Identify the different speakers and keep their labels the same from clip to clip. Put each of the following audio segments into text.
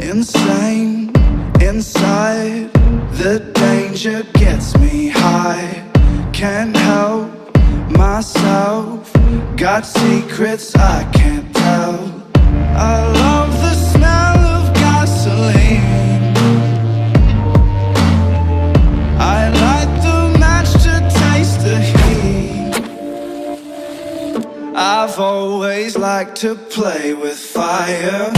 Speaker 1: Insane inside, the danger gets me high. Can't help myself, got secrets I can't tell. I I've always liked to play with fire.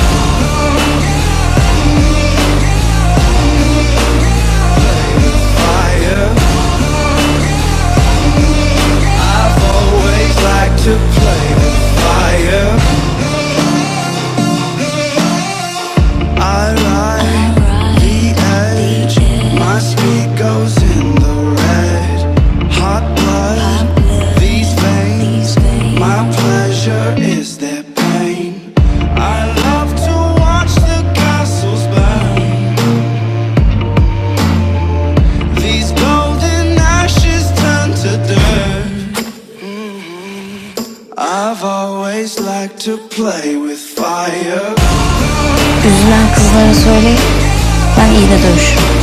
Speaker 1: Pleasure is their pain. I love to watch the castles burn. These golden ashes turn to dirt. I've always liked to play with fire.
Speaker 2: De.